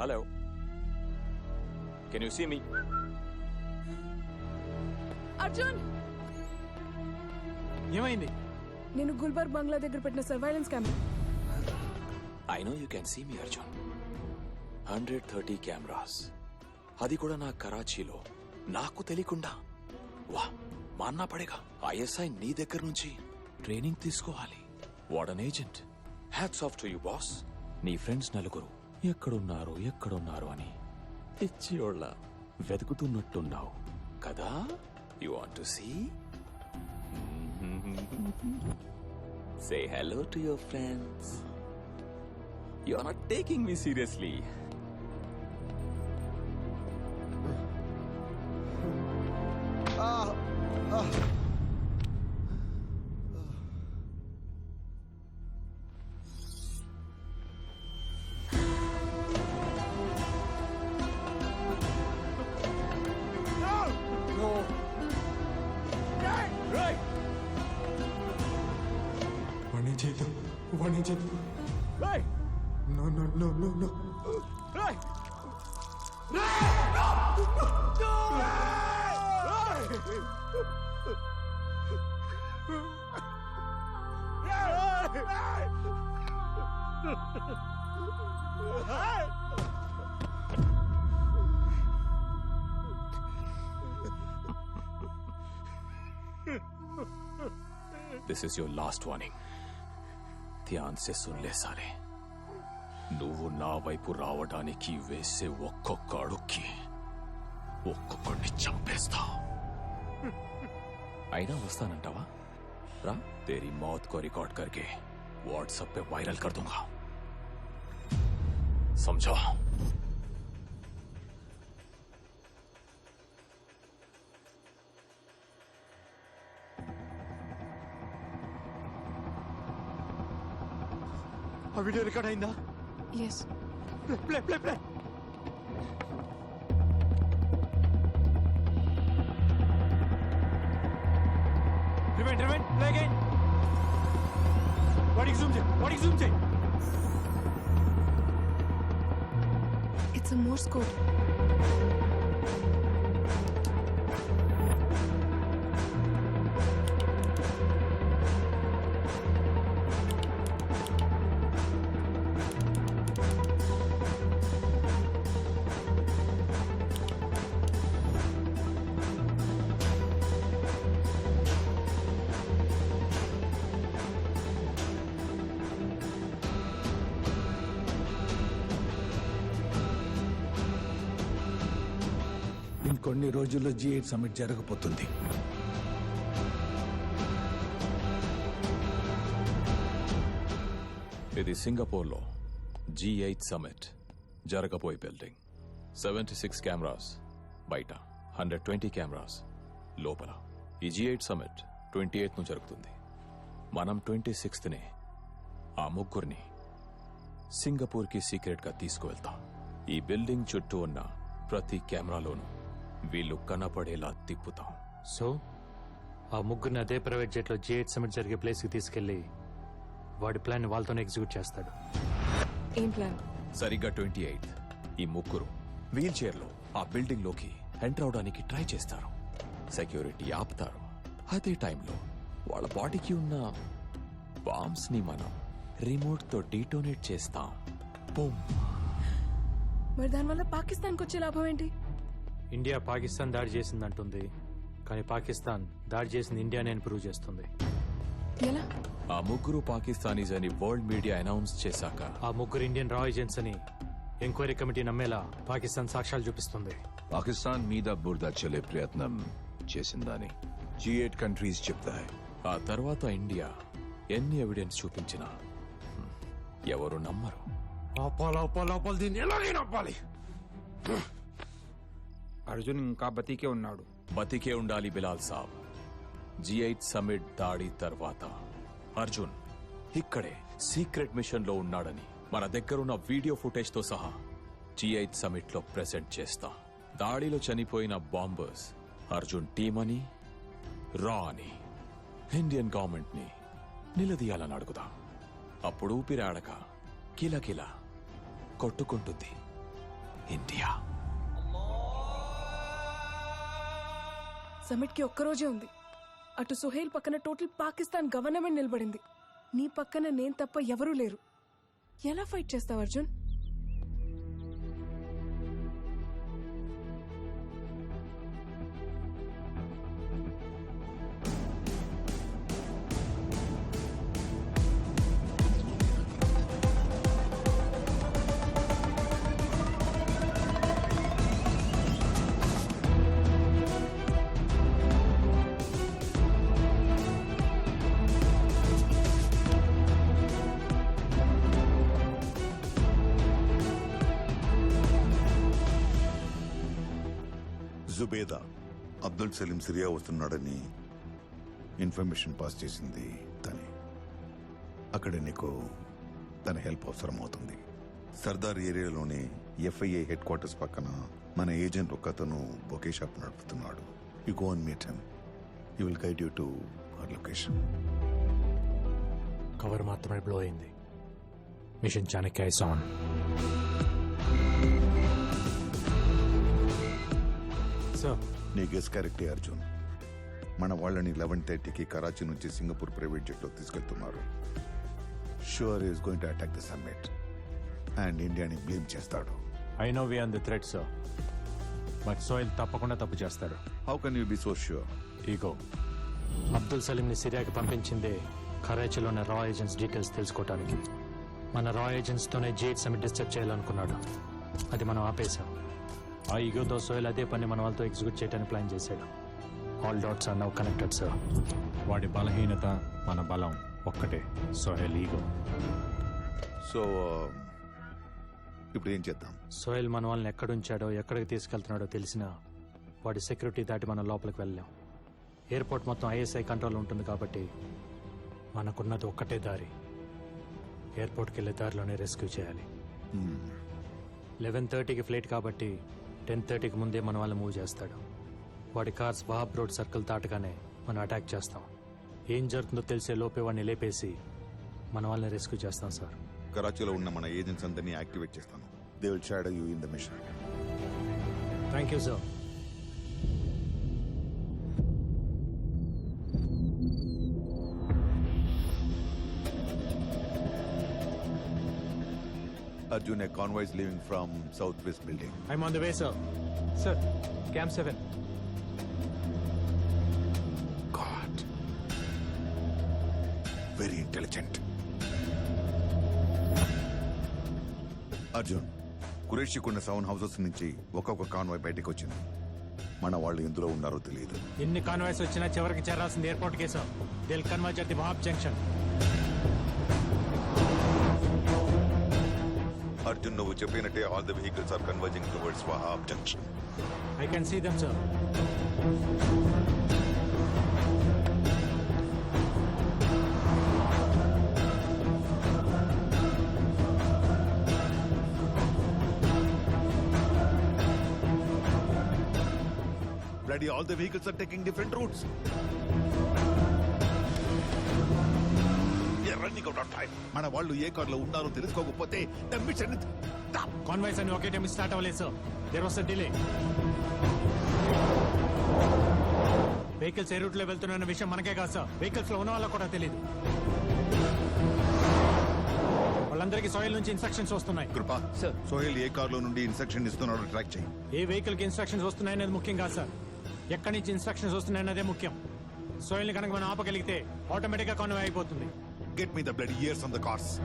Hello can you see me Arjun ఏమైంది? నేను గుల్బర్గ్ బంగ్లా దగ్గర పెట్టిన surveillance camera I know you can see me Arjun hundred thirty cameras అది కూడా నా కరాచీలో. నాకు తెలియకుండా. వా మా అన్న పడేగా. ఐఎస్ఐ నీ దగ్గర నుంచి. ట్రైనింగ్ తీసుకోవాలి. What an agent hats off to you boss నీ ఫ్రెండ్స్ నలుగురు. ఎక్కడున్నారు ఎక్కడున్నారు అని. ఇచ్చియోళ్ళ వెతుకుతున్నట్టున్నావు. కదా? You want to see say hello to your friends you are not taking me seriously వాణ్ణి বানিয়েছে No, no, no, no, no. Ray! Ray! No! No! Ray! Ray! Ray! This is your last warning. ధ్యాన్ సే సున్లే సారే నువ్వు నా వైపు రావడానికి వేసే ఒక్కొక్క అడుక్కి ఒక్కొక్కడిని చంపేస్తా అయినా వస్తానంటావా రా तेरी मौत को रिकॉर्ड करके व्हाट्सएप पे वायरल कर दूंगा समझा ఆ వీడియో రికార్డ్ అయిందా? Yes play play play. Play rewind rewind play again వాడికి జూమ్ చేయి వాడికి జూమ్ చేయి. ఇట్స్ మోర్స్ కోడ్ ఇంకొన్ని రోజుల్లో జీ ఎయిట్ సమ్మిట్ జరగబోతుంది. ఇది సింగపూర్లో జీ ఎయిట్ సమ్మిట్ జరగబోయే బిల్డింగ్ సెవెంటీ సిక్స్ కెమెరాస్ బయట హండ్రెడ్ ట్వంటీ కెమెరాస్ లోపల. ఈ జీ ఎయిట్ సమ్మిట్ ట్వంటీ ఎయిత్ను జరుగుతుంది మనం ట్వంటీ సిక్స్త్నే ఆ ముగ్గురిని సింగపూర్కి సీక్రెట్గా తీసుకువెళ్తాం. ఈ బిల్డింగ్ చుట్టూ ఉన్న ప్రతి కెమెరాలోనూ వీళ్ళు కనపడేలా తిప్పుతాం. సో ఆ ముగ్గురిని అదే ప్రైవేట్ జెట్లో జీ ఎయిట్ సమిట్ జరిగే ప్లేస్కి తీసుకెళ్ళి వాడి ప్లాన్ వాళ్ళతోనే ఎగ్జిక్యూట్ చేస్తాడు. ఏం ప్లాన్? సరిగ్గా ట్వంటీ ఎయిత్ ఈ ముగ్గురు వీల్ చైర్లో ఆ బిల్డింగ్లోకి ఎంటర్ అవడానికి ట్రై చేస్తారు. సెక్యూరిటీ ఆపుతారు. అదే టైంలో వాళ్ళ బాడీకి ఉన్న బాంబ్స్ని మనం రిమోట్తో డీటోనేట్ చేస్తాం. బూమ్. మరి దానివల్ల పాకిస్తాన్కి వచ్చే లాభం ఏంటి? ఇండియా పాకిస్తాన్ దాడి చేసిందంటుంది. కానీ పాకిస్తాన్ దాడి చేసింది ఇండియానే అని ప్రూవ్ చేస్తుంది. ఎలా? ఆ ముగ్గురు పాకిస్తానీస్ అని వరల్డ్ మీడియా అనౌన్స్ చేశాక. ఆ ముగ్గురు ఇండియన్ రా ఏజెంట్స్ అని ఎంక్వైరీ కమిటీ నమ్మేలా పాకిస్తాన్ సాక్ష్యాలు చూపిస్తుంది. పాకిస్తాన్ మీద బురద చల్లే ప్రయత్నం చేసిందని జీ ఎయిట్ కంట్రీస్ చెప్తాయి. ఆ తర్వాత ఇండియా ఎన్ని ఎవిడెన్స్ చూపించినా ఎవరు నమ్మరు. ఆపాలి ఆపాలి ఆపాలి దీన్ని ఎలాగైనా ఆపాలి అర్జున్ ఇంకా బతికే ఉన్నాడు. బతికే ఉండాలి బిలాల్ సాబ్. జీ ఎయిట్ సమిట్ దాడి తర్వాత. అర్జున్ ఇక్కడే సీక్రెట్ మిషన్లో ఉన్నాడని మన దగ్గరున్న వీడియో ఫుటేజ్తో సహా జీ ఎయిట్ సమిట్లో ప్రెసెంట్ చేస్తా. దాడిలో చనిపోయిన బాంబర్స్ అర్జున్ టీమ్ అని రా అని ఇండియన్ గవర్నమెంట్ని నిలదీయాలని అడుగుదా. అప్పుడు ఊపిరాడక కిలకిల కొట్టుకుంటుంది ఇండియా. సమిట్కి ఒక్కరోజే ఉంది. అటు సుహేల్ పక్కన టోటల్ పాకిస్తాన్ గవర్నమెంట్ నిలబడింది. నీ పక్కన నేను తప్ప ఎవరూ లేరు. ఎలా ఫైట్ చేస్తావు అర్జున్? జుబేదా అబ్దుల్ సలీం సిరియా వస్తున్నాడని ఇన్ఫర్మేషన్ పాస్ చేసింది తనే. అక్కడ నీకు తన హెల్ప్ అవసరం అవుతుంది సర్దార్ ఏరియాలోని ఎఫ్ఐఏ హెడ్ క్వార్టర్స్ పక్కన మన ఏజెంట్ ఒక అతను బొకే షాప్ నడుపుతున్నాడు. You go and meet him you will guide you to our location cover మాత్రమే బ్లో అయింది. మిషన్ చాణక్య ఐస్ సార్ నీ గెస్ కరెక్టే అర్జున్. మన వాళ్ళని లెవెన్ థర్టీకి కరాచీ నుంచి సింగపూర్ ప్రైవేట్ జెట్లో తీసుకెళ్తున్నారు. Sure is going to attack the summit and ఇండియాని బ్లేమ్ చేస్తాడు. I know we on the thread sir but soil తప్పకుండా తప్పు చేస్తాడు how can you be so sure ego Abdul సలీంని సిరియాకి పంపించిందే కరాచీలోని రా ఏజెంట్స్ డీటెయిల్స్ తెలుసుకోవడానికి మన రా ఏజెంట్స్తోనే జేట్ సమిట్ డిస్టర్బ్ చేయాలనుకున్నాడు. అది మనం ఆపేశాం. ఆ ఈగోతో సోయల్ అదే పని మన వాళ్ళతో ఎగ్జిక్యూట్ చేయడానికి ప్లాన్ చేశాడు. All dots are now connected sir వాడి బలహీనత మన బలం ఒక్కటే. సోహెల్ ఈగో. సో ఇప్పుడు ఏం చేద్దాం? సోయల్ మన వాళ్ళని ఎక్కడుంచాడో ఎక్కడికి తీసుకెళ్తున్నాడో తెలిసినా వాడి సెక్యూరిటీ దాటి మనం లోపలికి వెళ్ళాం ఎయిర్పోర్ట్ మొత్తం ఐఎస్ఐ కంట్రోల్ ఉంటుంది కాబట్టి మనకున్నది ఒక్కటే దారి. ఎయిర్పోర్ట్కి వెళ్ళే దారిలోనే రెస్క్యూ చేయాలి. లెవెన్ థర్టీకి ఫ్లైట్ కాబట్టి టెన్ థర్టీకి ముందే మన వాళ్ళు మూవ్ చేస్తాడు. వాడి కార్స్ వహాబ్ రోడ్ సర్కిల్ దాటగానే మనం అటాక్ చేస్తాం. ఏం జరుగుతుందో తెలిసే లోపే వాడిని లేపేసి మన వాళ్ళని రెస్క్యూ చేస్తాం సార్. కరాచీలో ఉన్న మన ఏజెంట్స్ అందరినీ యాక్టివేట్ చేస్తాను. They will shadow you in the mission thank you sir Arjun a convoys leaving from south west building I'm on the way sir sir camp seven god very intelligent Arjun కురేషికున్న seven houses నుంచి ఒక్కొక్క convoy బయటకు వచ్చింది. మన వాళ్ళు ఎందులో ఉన్నారో తెలియదు. ఎన్ని కాన్వాయ్స్ వచ్చినా చివరికి చేరాల్సింది airport case they'll converge at the junction Arjun నువ్వు చెప్పినట్టే all the vehicles are converging towards Wahab junction I can see them sir Bloody, all the vehicles are taking different routes. మన వాళ్ళు ఏ కార్లో ఉన్నారో తెలుసుకోకపోతే కాన్వాయ్స్ అని ఒకే టైం స్టార్ట్ అవ్వలేదు sir there was delay vehicles ఏ రూట్లో వెళ్తున్న విషయం మనకే కాదు సార్ వెహికల్స్లో ఉన్న వాళ్ళకి కూడా తెలియదు వాళ్ళందరికీ సాయిల్ నుంచి ఇన్స్ట్రక్షన్స్ వస్తున్నాయి. కృప సార్. సోహెల్ ఏ కార్లో నుండి ఇన్స్ట్రక్షన్ ఇస్తున్నాడో ట్రాక్ చేయి. ఏ వెహికల్కి ఇన్స్ట్రక్షన్స్ వస్తున్నాయనేది ముఖ్యం కాదు సార్ ఎక్కడి నుంచి ఇన్స్ట్రక్షన్స్ వస్తున్నాయన్నదే ముఖ్యం. సోయిల్ని కనుక మనం ఆపగలిగితే ఆటోమేటిక్గా కాన్వే అయిపోతుంది. Get me the bloody ears from the cars.